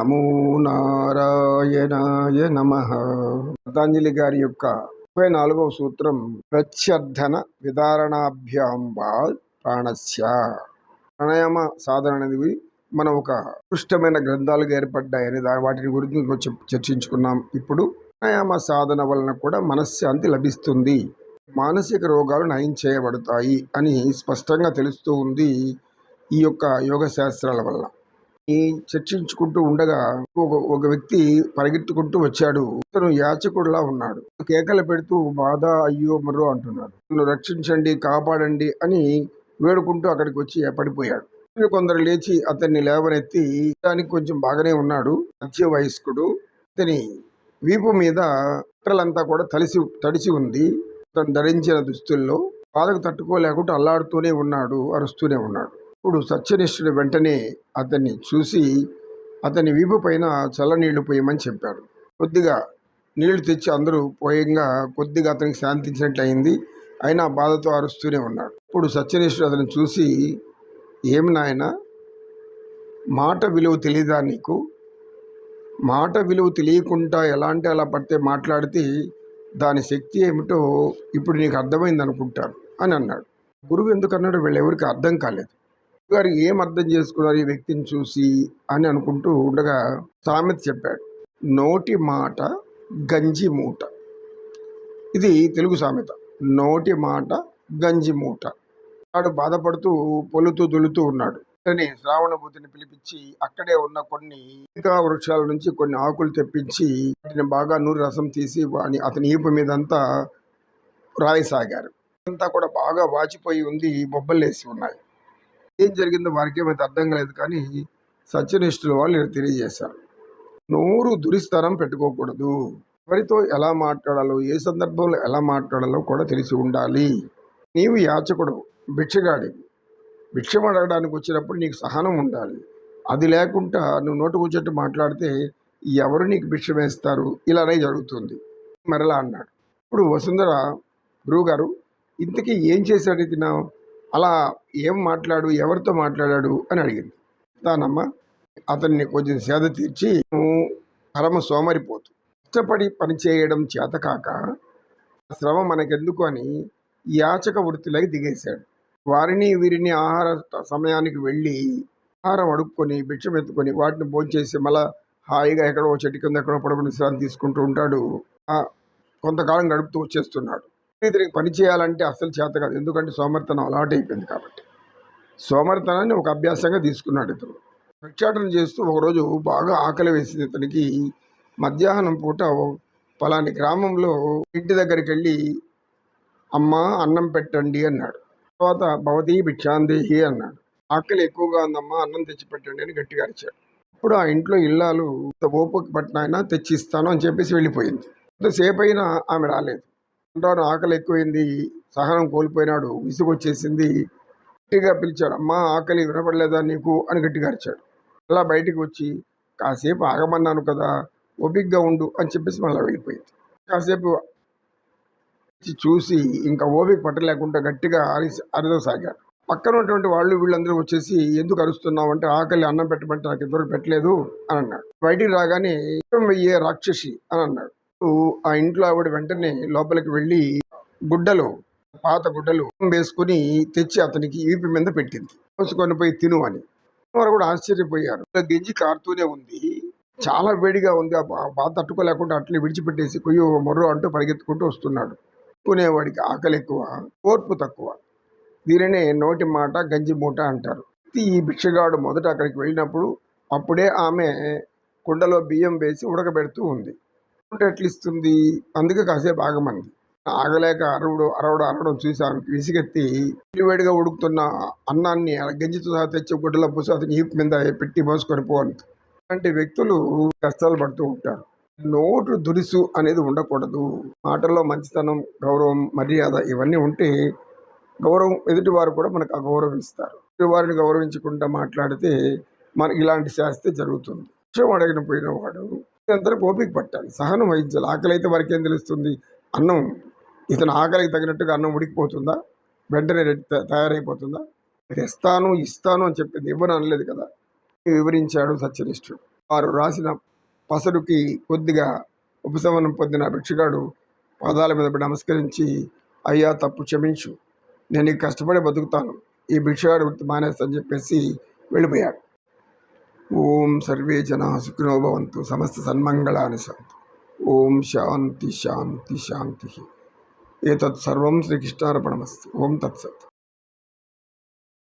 నమో నారాయణాయ నమ. పతంజలి గారి యొక్క ముప్పై నాలుగవ సూత్రం ప్రత్యర్థన విధారణాభ్యాం వా ప్రాణస్య. ప్రాణాయామ సాధన అనేది మనం ఒక ఉత్కృష్టమైన గ్రంథాలుగా ఏర్పడ్డాయని దాని వాటిని గురించి చర్చించుకున్నాం ఇప్పుడు. ప్రాణాయామ సాధన వలన కూడా మనశ్శాంతి లభిస్తుంది. మానసిక రోగాలు నయం చేయబడతాయి అని స్పష్టంగా తెలుస్తూ ఉంది ఈ యొక్క యోగ శాస్త్రాల వల్ల. చర్చించుకుంటూ ఉండగా ఒక వ్యక్తి పరిగెత్తుకుంటూ వచ్చాడు. అతను యాచకుడులా ఉన్నాడు. కేకలు పెడుతూ బాధ అయ్యో మరో అంటున్నాడు. నన్ను రక్షించండి కాపాడండి అని వేడుకుంటూ అక్కడికి వచ్చి పడిపోయాడు కొందరు లేచి అతన్ని లేవనెత్తి దానికి కొంచెం బాగానే ఉన్నాడు మధ్య వయస్కుడు అతని వీపు మీద బట్టలంతా కూడా తలిసి తడిసి ఉంది. తను ధరించిన దుస్తుల్లో బాధకు తట్టుకోలేకుండా అల్లాడుతూనే ఉన్నాడు అరుస్తూనే ఉన్నాడు. ఇప్పుడు సత్యనిష్ఠుడు వెంటనే అతన్ని చూసి అతని వీపు పైన చల్లనీళ్ళు పోయమని చెప్పాడు. కొద్దిగా నీళ్ళు తెచ్చి అందరూ పోయంగా కొద్దిగా అతనికి శాంతించినట్లు అయింది అయినా బాధతో అరుస్తూనే ఉన్నాడు. ఇప్పుడు సత్యనిష్ఠుడు అతను చూసి ఏమి నాయన? మాట విలువ తెలియదా నీకు? మాట విలువ తెలియకుండా ఎలాంటి అలా పడితే మాట్లాడితే దాని శక్తి ఏమిటో ఇప్పుడు నీకు అర్థమైంది అనుకుంటాను అని అన్నాడు. గురువు ఎందుకన్నాడు వీళ్ళెవరికి అర్థం కాలేదు. గారు ఏం అర్థం చేసుకున్నారు ఈ వ్యక్తిని చూసి అని అనుకుంటూ ఉండగా సామెత చెప్పాడు. నోటి మాట గంజి మూట. ఇది తెలుగు సామెత. నోటి మాట గంజి మూట. వాడు బాధపడుతూ పొలుతూ దులుతూ ఉన్నాడు. వెంటనే శ్రావణభూతిని పిలిపించి అక్కడే ఉన్న కొన్ని ఇంకా వృక్షాల నుంచి కొన్ని ఆకులు తెప్పించి వాటిని బాగా నూరి రసం తీసి వాని అతని ఈపు మీదంతా రాయసాగారు. అంతా కూడా బాగా వాచిపోయి ఉంది బొబ్బలేసి ఉన్నాయి. ఏం జరిగిందో వారికి ఏమైతే అర్థం కాలేదు. కానీ సత్యనిష్ఠుల వాళ్ళు తెలియజేశారు. నోరు దురిస్తనం పెట్టుకోకూడదు. ఎవరితో ఎలా మాట్లాడాలో ఏ సందర్భంలో ఎలా మాట్లాడాలో కూడా తెలిసి ఉండాలి. నీవు యాచకుడు భిక్షగాడి. భిక్షం అడగడానికి వచ్చినప్పుడు నీకు సహనం ఉండాలి. అది లేకుండా నువ్వు నోటు కూర్చొట్టు మాట్లాడితే ఎవరు నీకు భిక్ష వేస్తారు? ఇలానే జరుగుతుంది. మరలా అన్నాడు. ఇప్పుడు వసుంధర గురువుగారు ఇంతకీ ఏం చేశాడు ఇతను అలా ఏం మాట్లాడు ఎవరితో మాట్లాడాడు అని అడిగింది. తానమ్మ అతన్ని కొంచెం సేద తీర్చి పరమ సోమరిపోతు. కష్టపడి పని చేయడం చేతకాక శ్రమ మనకెందుకు అని యాచక వృత్తిలోకి దిగేశాడు. వారిని వీరిని ఆహార సమయానికి వెళ్ళి ఆహారం అడుక్కొని భిక్షం ఎత్తుకొని వాటిని భోంచేసి మళ్ళా హాయిగా ఎక్కడో చెట్టు కింద ఎక్కడో పడుకుని విశ్రాంతి తీసుకుంటూ ఉంటాడు. కొంతకాలం గడుపుతూ వచ్చేస్తున్నాడు. ఇతనికి పని చేయాలంటే అసలు చేత కాదు. ఎందుకంటే సోమర్తనం అలవాటు అయిపోయింది కాబట్టి. సోమర్తనాన్ని ఒక అభ్యాసంగా తీసుకున్నాడు ఇతను. ప్రక్షాటన చేస్తూ ఒకరోజు బాగా ఆకలి వేసింది ఇతనికి. మధ్యాహ్నం పూట పలాని గ్రామంలో ఇంటి దగ్గరికి వెళ్ళి అమ్మ అన్నం పెట్టండి అన్నాడు. తర్వాత భవతి భిక్షాందేహి అన్నాడు. ఆకలి ఎక్కువగా ఉందమ్మా అన్నం తెచ్చి పెట్టండి అని గట్టిగా అరిచాడు. ఇప్పుడు ఆ ఇంట్లో ఇల్లాలు ఇంత పట్టిన పట్టినాయన తెచ్చిస్తాను అని చెప్పేసి వెళ్ళిపోయింది. ఎంతసేపు అయినా ఆమె రాలేదు. అంటాను ఆకలి ఎక్కువైంది సహనం కోల్పోయినాడు విసుగొచ్చేసింది. గట్టిగా పిలిచాడు అమ్మా ఆకలి వినపడలేదా నీకు? అని గట్టిగా అరిచాడు. అలా బయటికి వచ్చి కాసేపు ఆగమన్నాను కదా ఓపిక్గా ఉండు అని చెప్పేసి మళ్ళీ వెళ్ళిపోయింది. కాసేపు చూసి ఇంకా ఓపిక పట్టలేకుండా గట్టిగా అరి అరదసాగాడు పక్కన ఉన్నటువంటి వాళ్ళు వీళ్ళందరూ వచ్చేసి ఎందుకు అరుస్తున్నావు? అంటే ఆకలి అన్నం పెట్టమంటే నాకు ఇద్దరు పెట్టలేదు అని అన్నాడు. బయటికి రాగానే "ఇష్టం వెయ్యే రాక్షసి? అని అన్నాడు. ఆ ఇంట్లో ఆవిడ వెంటనే లోపలికి వెళ్ళి గుడ్డలు పాత గుడ్డలు వేసుకుని తెచ్చి అతనికి ఈపి మీద పెట్టింది. కోసుకొని పోయి తిను అని. వారు కూడా ఆశ్చర్యపోయారు. గింజి కారుతూనే ఉంది. చాలా వేడిగా ఉంది. ఆ బాధ తట్టుకోలేకుండా అట్లే విడిచిపెట్టేసి కొయ్యో మొర్రో అంటూ పరిగెత్తుకుంటూ వస్తున్నాడు. కొనేవాడికి ఆకలి ఎక్కువ ఓర్పు తక్కువ. దీనినే నోటి మాట గంజి మూట అంటారు. ఈ భిక్షగాడు మొదట అక్కడికి వెళ్ళినప్పుడు అప్పుడే ఆమె కుండలో బియ్యం వేసి ఉడకబెడుతూ ఉంది. ఉంటే ఎట్లిస్తుంది? అందుకే కాసేపు ఆగమంది. ఆగలేక అరవడు అరవడు అరవడం చూసి ఆమెకి విసిగెత్తి వేడిగా ఉడుకుతున్న అన్నాన్ని గంజితో సహా తెచ్చి గుడ్డలో పూసి అతని ఈపు మీద పెట్టి మోసుకొని పోవాలి అలాంటి వ్యక్తులు కష్టాలు పడుతూ ఉంటారు. నోటు దురుసు అనేది ఉండకూడదు. మాటల్లో మంచితనం గౌరవం మర్యాద ఇవన్నీ ఉంటే గౌరవం ఎదుటివారు కూడా మనకు అగౌరవిస్తారు ఎదుటివారిని గౌరవించకుండా మాట్లాడితే మనకి ఇలాంటి శాస్తి జరుగుతుంది. విషయం అడిగిన పోయిన వాడు ఇదంతా ఓపిక పట్టాలి సహనం వహించాలి. ఆకలి అయితే వారికి ఏం తెలుస్తుంది? అన్నం ఇతను ఆకలికి తగినట్టుగా అన్నం ఉడికిపోతుందా? వెంటనే రెడ్ తయారైపోతుందా? తెస్తాను ఇస్తాను అని చెప్పింది ఇవ్వను అనలేదు కదా. వివరించాడు సత్యనిష్ఠుడు. వారు రాసిన పసరుకి కొద్దిగా ఉపశమనం పొందిన భిక్షగాడు పాదాల మీద నమస్కరించి అయ్యా తప్పు క్షమించు. నేను కష్టపడి బతుకుతాను. ఈ భిక్షగాడు వృత్తి అని చెప్పేసి వెళ్ళిపోయాడు. ఓం సర్వే జనా సుఖినో భవంతు. సమస్త సన్మంగళాని సంతు. ఓం శాంతి శాంతి శాంతి. ఏతత్ సర్వం శ్రీకృష్ణార్పణమస్తు. ఓం తత్సత్.